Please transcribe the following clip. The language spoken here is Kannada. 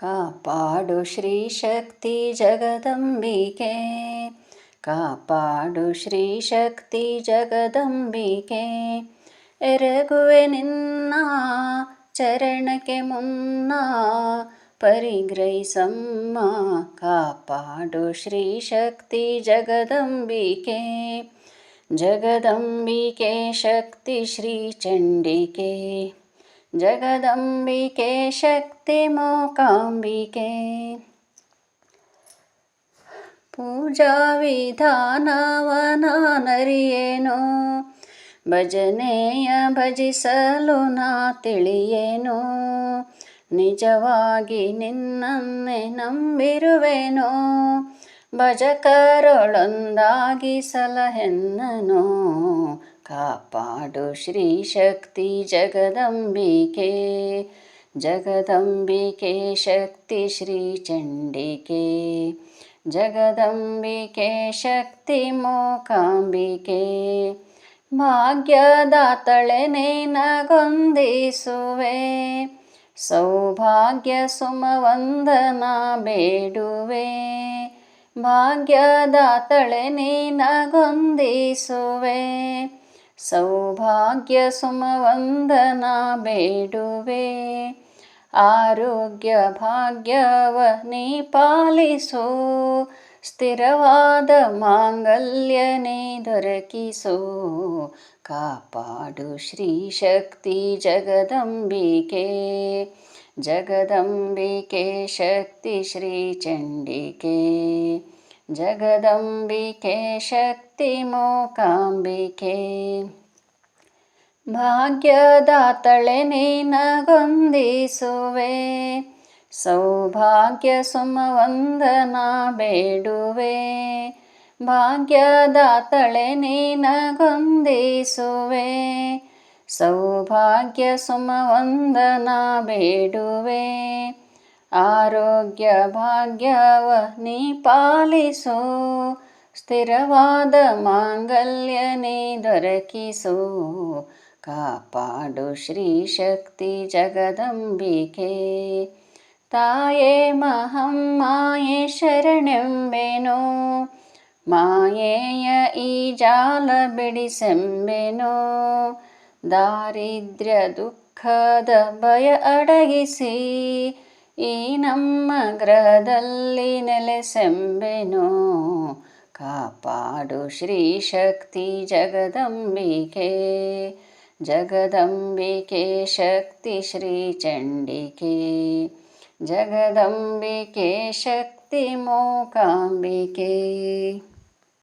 ಕಾಪಾಡು ಶ್ರೀ ಶಕ್ತಿ ಜಗದಂಬಿಕೆ. ಕಾಪಾಡು ಶ್ರೀ ಶಕ್ತಿ ಜಗದಂಬಿಕೆ. ಎರಗುವೆ ನಿನ್ನ, ಚರಣಕ್ಕೆ ಮುನ್ನ, ಪರಿಗ್ರಹಿಸಮ್ಮ. ಕಾಪಾಡು ಶ್ರೀ ಶಕ್ತಿ ಜಗದಂಬಿಕೆ. ಜಗದಂಬಿಕೆ ಶಕ್ತಿ ಶ್ರೀ ಚಂಡಿಕೆ. ಜಗದಂಬಿಕೆ ಶಕ್ತಿ ಮೂಕಾಂಬಿಕೆ ಪೂಜಾ ವಿಧಾನವನಾನರಿಯೇನೋ ಭಜನೆಯ ಭಜಿಸಲು ನಾ ತಿಳಿಯೇನೋ ನಿಜವಾಗಿ ನಿನ್ನನ್ನೇ ನಂಬಿರುವೆನೋ ಭಜಕರೊಳೊಂದಾಗಿ ಸಲಹೆನ್ನನೋ ಕಾಪಾಡು ಶ್ರೀ ಶಕ್ತಿ ಜಗದಂಬಿಕೆ ಜಗದಂಬಿಕೆ ಶಕ್ತಿ ಶ್ರೀ ಚಂಡಿಕೆ ಜಗದಂಬಿಕೆ ಶಕ್ತಿ ಮೋಕಾಂಬಿಕೆ ಭಾಗ್ಯದಾತಳೆ ನೇನಗೊಂದಿಸುವೆ ಸೌಭಾಗ್ಯ ಸುಮವಂದನ ಬೇಡುವೆ। ಭಾಗ್ಯದಾತಳೆ ನಗೊಂದಿಸುವೆ ಸೌಭಾಗ್ಯ ಸುಮವಂದನ ಬೇಡುವೆ ಆರೋಗ್ಯ ಭಾಗ್ಯವ ನೀ ಪಾಲಿಸು ಸ್ಥಿರವಾದ ಮಾಂಗಲ್ಯನೇ ದೊರಕಿಸು ಕಾಪಾಡು ಶ್ರೀ ಶಕ್ತಿ ಜಗದಂಬಿಕೆ ಜಗದಂಬಿಕೆ ಶಕ್ತಿ ಶ್ರೀ ಶಕ್ತಿ ಮೂಕಾಂಬಿಕೆ. ಭಾಗ್ಯದಾತಳೆ ನೀನಗೊಂದಿಸುವೆ ಸೌಭಾಗ್ಯ ಸುಮವಂದನ ಬೇಡುವೆ. ಭಾಗ್ಯದಾತಳೆ ನೀನಗೊಂದಿಸುವೆ ಸೌಭಾಗ್ಯ ಸುಮವಂದನ ಬೇಡುವೆ. ಆರೋಗ್ಯ ಭಾಗ್ಯವ ನೀ ಪಾಲಿಸು ಸ್ಥಿರವಾದ ಮಾಂಗಲ್ಯ ನೀ ದೊರಕಿಸು ಕಾಪಾಡು ಶ್ರೀ ಶಕ್ತಿ ಜಗದಂಬಿಕೆ ತಾಯೇ ಮಹಮ್ಮಾಯೆ ಶರಣೆಂಬೆನೋ ಮಾಯೆಯ ಈ ಜಾಲ ಬಿಡಿಸೆಂಬೆನೋ ದಾರಿದ್ರ್ಯ ದುಃಖದ ಭಯ ಅಡಗಿಸಿ ಈ ನಮ್ಮ ಗ್ರಹದಲ್ಲಿ ನೆಲೆಸೆಂಬೆನೋ, ಕಾಪಾಡು ಶ್ರೀ ಶಕ್ತಿ ಜಗದಂಬಿಕೆ. ಜಗದಂಬಿಕೆ ಶಕ್ತಿ ಶ್ರೀ ಚಂಡಿಕೆ. ಜಗದಂಬಿಕೆ ಶಕ್ತಿ ಮೂಕಾಂಬಿಕೆ.